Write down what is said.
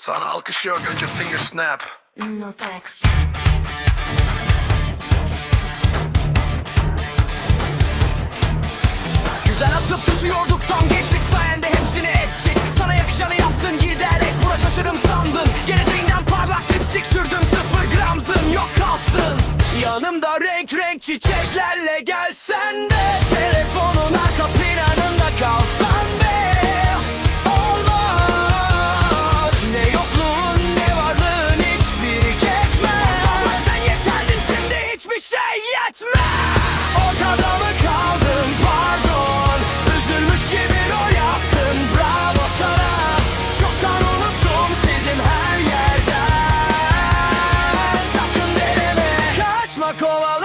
Sana alkış yok önce finger snap. No thanks. Güzel atıp tutuyorduk tam geçtik sayende hepsini ettik. Sana yakışanı yaptın giderek buna şaşırım sandın. Geleceğinden parlak lipstick sürdüm sıfır gramzın yok kalsın. Yanımda renk renk çiçeklerle gelsen de call